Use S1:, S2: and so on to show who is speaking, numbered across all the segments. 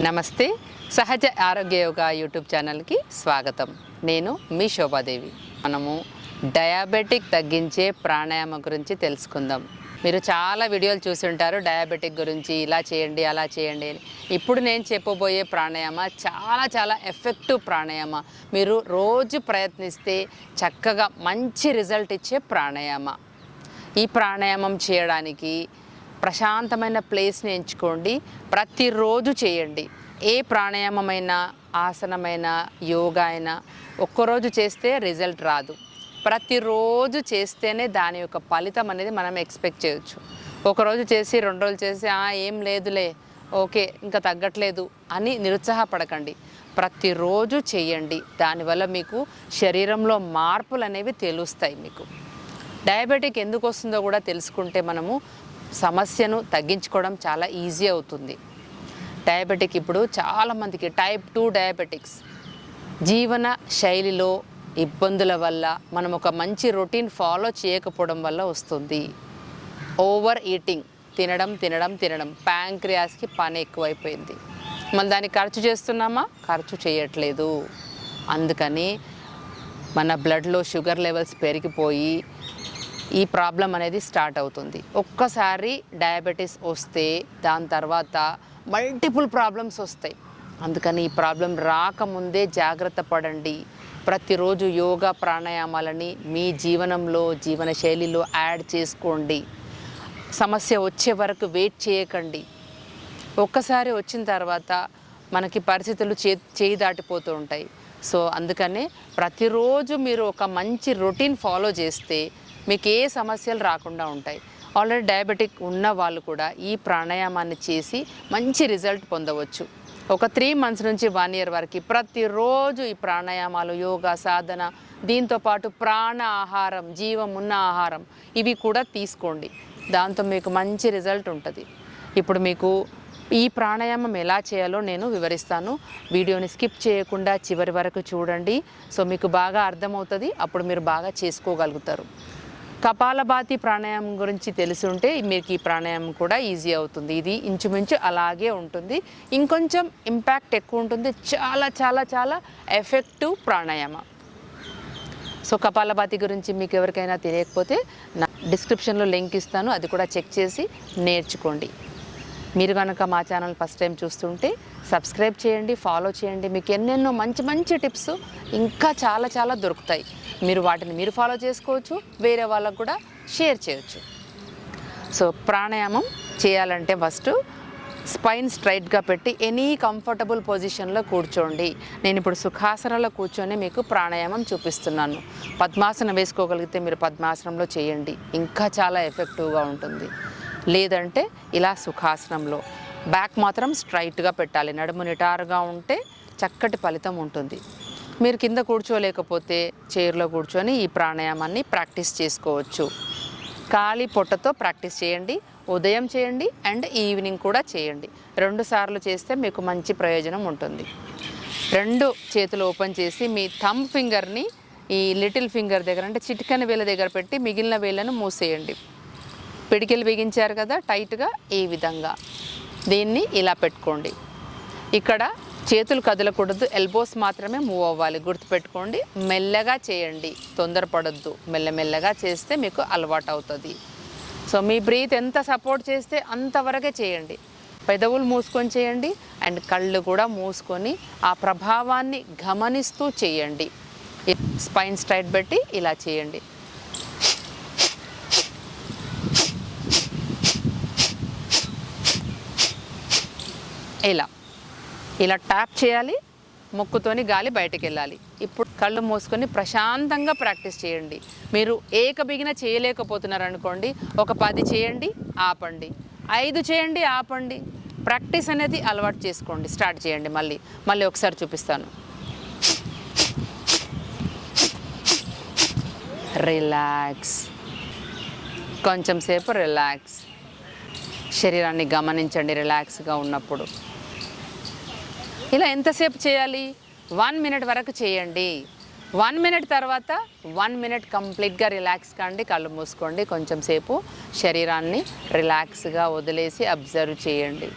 S1: నమస్తే. సహజ ఆరోగ్య యోగా యూట్యూబ్ ఛానల్కి స్వాగతం. నేను మీ శోభాదేవి. మనము డయాబెటిక్ తగ్గించే ప్రాణాయామం గురించి తెలుసుకుందాం. మీరు చాలా వీడియోలు చూసి ఉంటారు డయాబెటిక్ గురించి ఇలా చేయండి అలా చేయండి అని. ఇప్పుడు నేను చెప్పబోయే ప్రాణాయామ చాలా చాలా ఎఫెక్టివ్ ప్రాణాయామ. మీరు రోజు ప్రయత్నిస్తే చక్కగా మంచి రిజల్ట్ ఇచ్చే ప్రాణాయామ. ఈ ప్రాణాయామం చేయడానికి ప్రశాంతమైన ప్లేస్ని ఎంచుకోండి. ప్రతిరోజు చేయండి. ఏ ప్రాణాయామమైన ఆసనమైనా యోగా అయినా ఒక్కరోజు చేస్తే రిజల్ట్ రాదు. ప్రతిరోజు చేస్తేనే దాని యొక్క ఫలితం అనేది మనం ఎక్స్పెక్ట్ చేయొచ్చు. ఒకరోజు చేసి రెండు రోజులు చేసి ఏం లేదులే ఓకే ఇంకా తగ్గట్లేదు అని నిరుత్సాహపడకండి. ప్రతిరోజు చేయండి. దానివల్ల మీకు శరీరంలో మార్పులు అనేవి తెలుస్తాయి మీకు. డయాబెటిక్ ఎందుకు వస్తుందో కూడా తెలుసుకుంటే మనము సమస్యను తగ్గించుకోవడం చాలా ఈజీ అవుతుంది. డయాబెటిక్ ఇప్పుడు చాలామందికి టైప్ టూ డయాబెటిక్స్ జీవన శైలిలో ఇబ్బందుల వల్ల మనం ఒక మంచి రొటీన్ ఫాలో చేయకపోవడం వల్ల వస్తుంది. ఓవర్ ఈటింగ్ తినడం తినడం తినడం ప్యాంక్రియాస్కి పని ఎక్కువైపోయింది. మనం దాన్ని ఖర్చు చేస్తున్నామా? ఖర్చు చేయట్లేదు. అందుకని మన బ్లడ్లో షుగర్ లెవెల్స్ పెరిగిపోయి ఈ ప్రాబ్లం అనేది స్టార్ట్ అవుతుంది. ఒక్కసారి డయాబెటీస్ వస్తే దాని తర్వాత మల్టిపుల్ ప్రాబ్లమ్స్ వస్తాయి. అందుకని ఈ ప్రాబ్లం రాకముందే జాగ్రత్త పడండి. ప్రతిరోజు యోగా ప్రాణాయామాలని మీ జీవనంలో జీవన శైలిలో యాడ్ చేసుకోండి. సమస్య వచ్చే వరకు వెయిట్ చేయకండి. ఒక్కసారి వచ్చిన తర్వాత మనకి పరిస్థితులు చే చేయి దాటిపోతూ ఉంటాయి. సో అందుకనే ప్రతిరోజు మీరు ఒక మంచి రొటీన్ ఫాలో చేస్తే మీకు ఏ సమస్యలు రాకుండా ఉంటాయి. ఆల్రెడీ డయాబెటిక్ ఉన్న వాళ్ళు కూడా ఈ ప్రాణాయామాన్ని చేసి మంచి రిజల్ట్ పొందవచ్చు. ఒక త్రీ మంత్స్ నుంచి వన్ ఇయర్ వరకు ప్రతిరోజు ఈ ప్రాణాయామాలు యోగా సాధన దీంతో పాటు ప్రాణ ఆహారం జీవం ఉన్న ఆహారం ఇవి కూడా తీసుకోండి. దాంతో మీకు మంచి రిజల్ట్ ఉంటుంది. ఇప్పుడు మీకు ఈ ప్రాణాయామం ఎలా చేయాలో నేను వివరిస్తాను. వీడియోని స్కిప్ చేయకుండా చివరి వరకు చూడండి. సో మీకు బాగా అర్థమవుతుంది. అప్పుడు మీరు బాగా చేసుకోగలుగుతారు. కపాలభాతి ప్రాణాయామం గురించి తెలిసి ఉంటే మీకు ఈ ప్రాణాయామం కూడా ఈజీ అవుతుంది. ఇది ఇంచుమించు అలాగే ఉంటుంది. ఇంకొంచెం ఇంపాక్ట్ ఎక్కువ ఉంటుంది. చాలా చాలా చాలా ఎఫెక్టివ్ ప్రాణాయామం. సో కపాలభాతి గురించి మీకు ఎవరికైనా తెలియకపోతే నా డిస్క్రిప్షన్లో లింక్ ఇస్తాను. అది కూడా చెక్ చేసి నేర్చుకోండి. మీరు కనుక మా ఛానల్ ఫస్ట్ టైం చూస్తుంటే సబ్స్క్రైబ్ చేయండి ఫాలో చేయండి. మీకు ఎన్నెన్నో మంచి మంచి టిప్స్ ఇంకా చాలా చాలా దొరుకుతాయి. మీరు వాటిని మీరు ఫాలో చేసుకోవచ్చు వేరే వాళ్ళకు కూడా షేర్ చేయొచ్చు. సో ప్రాణాయామం చేయాలంటే ఫస్ట్ స్పైన్ స్ట్రైట్గా పెట్టి ఎనీ కంఫర్టబుల్ పొజిషన్లో కూర్చోండి. నేను ఇప్పుడు సుఖాసనలో కూర్చొని మీకు ప్రాణాయామం చూపిస్తున్నాను. పద్మాసనం వేసుకోగలిగితే మీరు పద్మాసనంలో చేయండి. ఇంకా చాలా ఎఫెక్టివ్గా ఉంటుంది. లేదంటే ఇలా సుఖాసనంలో బ్యాక్ మాత్రం స్ట్రైట్గా పెట్టాలి. నడుము నిటారుగా ఉంటే చక్కటి ఫలితం ఉంటుంది. మీరు కింద కూర్చోలేకపోతే చైర్లో కూర్చొని ఈ ప్రాణాయామాన్ని ప్రాక్టీస్ చేసుకోవచ్చు. ఖాళీ పొట్టతో ప్రాక్టీస్ చేయండి ఉదయం చేయండి అండ్ ఈవినింగ్ కూడా చేయండి. రెండు సార్లు చేస్తే మీకు మంచి ప్రయోజనం ఉంటుంది. రెండు చేతులు ఓపెన్ చేసి మీ థంబ్ ఫింగర్ని ఈ లిటిల్ ఫింగర్ దగ్గర అంటే చిటికన వేల దగ్గర పెట్టి మిగిలిన వేళ్ళను మూసేయండి. పిడికిలు బిగించారు కదా టైట్గా ఈ విధంగా. దీన్ని ఇలా పెట్టుకోండి. ఇక్కడ చేతులు కదలకూడదు ఎల్బోస్ మాత్రమే మూవ్ అవ్వాలి. గుర్తుపెట్టుకోండి మెల్లగా చేయండి. తొందరపడొద్దు. మెల్లమెల్లగా చేస్తే మీకు అలవాటు అవుతుంది సో మీ బ్రీత్ ఎంత సపోర్ట్ చేస్తే అంతవరకే చేయండి. పెదవులు మూసుకొని చేయండి అండ్ కళ్ళు కూడా మూసుకొని ఆ ప్రభావాన్ని గమనిస్తూ చేయండి. స్పైన్ స్ట్రైట్ పెట్టి ఇలా చేయండి. ఇలా. ఇలా ట్యాప్ చేయాలి ముక్కుతోని గాలి బయటకు వెళ్ళాలి ఇప్పుడు కళ్ళు మూసుకొని ప్రశాంతంగా ప్రాక్టీస్ చేయండి. మీరు ఏక బిగిన చేయలేకపోతున్నారు అనుకోండి ఒక పది చేయండి ఆపండి. ఐదు చేయండి ఆపండి. ప్రాక్టీస్ అనేది అలవాటు చేసుకోండి. స్టార్ట్ చేయండి మళ్ళీ. మళ్ళీ ఒకసారి చూపిస్తాను. రిలాక్స్. కొంచెం సేపు రిలాక్స్. శరీరాన్ని గమనించండి రిలాక్స్గా ఉన్నప్పుడు. ఇలా ఎంతసేపు చేయాలి? వన్ మినిట్ వరకు చేయండి. వన్ మినిట్ తర్వాత వన్ మినిట్ కంప్లీట్గా రిలాక్స్ కండి కళ్ళు మూసుకోండి. కొంచెం సేపు శరీరాన్ని రిలాక్స్గా వదిలేసి అబ్జర్వ్ చేయండి.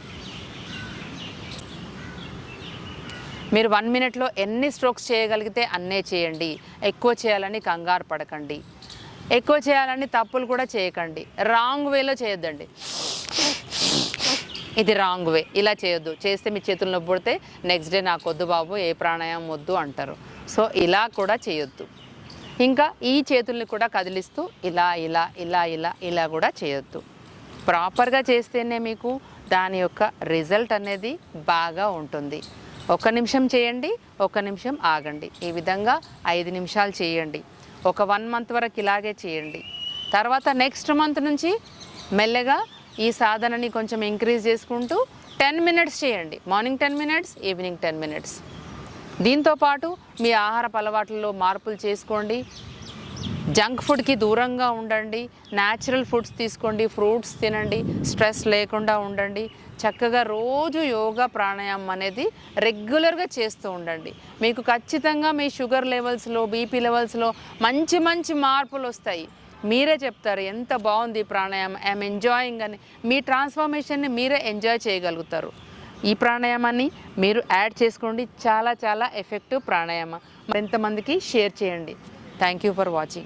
S1: మీరు వన్ మినిట్లో ఎన్ని స్ట్రోక్స్ చేయగలిగితే అన్నే చేయండి. ఎక్కువ చేయాలని కంగారు పడకండి. ఎక్కువ చేయాలని తప్పులు కూడా చేయకండి. రాంగ్ వేలో చేయొద్దండి. ఇది రాంగ్ వే ఇలా చేయొద్దు. చేస్తే మీ చేతులు నొప్పి పడితే నెక్స్ట్ డే నాకు వద్దు బాబు ఏ ప్రాణాయామం వద్దు అంటారు. సో ఇలా కూడా చేయొద్దు. ఇంకా ఈ చేతుల్ని కూడా కదిలిస్తూ ఇలా ఇలా ఇలా ఇలా ఇలా కూడా చేయొద్దు. ప్రాపర్గా చేస్తేనే మీకు దాని యొక్క రిజల్ట్ అనేది బాగా ఉంటుంది. ఒక నిమిషం చేయండి ఒక నిమిషం ఆగండి. ఈ విధంగా ఐదు నిమిషాలు చేయండి. ఒక వన్ మంత్ వరకు ఇలాగే చేయండి. తర్వాత నెక్స్ట్ మంత్ నుంచి మెల్లగా ఈ సాధనని కొంచెం ఇంక్రీజ్ చేసుకుంటూ టెన్ మినిట్స్ చేయండి. Morning ten minutes evening ten minutes దీంతో పాటు మీ ఆహారపు అలవాట్లలో మార్పులు చేసుకోండి. జంక్ ఫుడ్కి దూరంగా ఉండండి. న్యాచురల్ ఫుడ్స్ తీసుకోండి. ఫ్రూట్స్ తినండి. స్ట్రెస్ లేకుండా ఉండండి. చక్కగా రోజు యోగా ప్రాణాయామం అనేది రెగ్యులర్గా చేస్తూ ఉండండి. మీకు ఖచ్చితంగా మీ షుగర్ లెవెల్స్లో బీపీ లెవెల్స్లో మంచి మంచి మార్పులు వస్తాయి. మీరే చెప్తారు ఎంత బాగుంది ప్రాణాయామం. ఐఎమ్ ఎంజాయింగ్ అని. మీ ట్రాన్స్ఫర్మేషన్ని మీరే ఎంజాయ్ చేయగలుగుతారు. ఈ ప్రాణాయామాన్ని మీరు యాడ్ చేసుకోండి. చాలా చాలా ఎఫెక్టివ్ ప్రాణాయామం. మరింతమందికి షేర్ చేయండి. Thank you for watching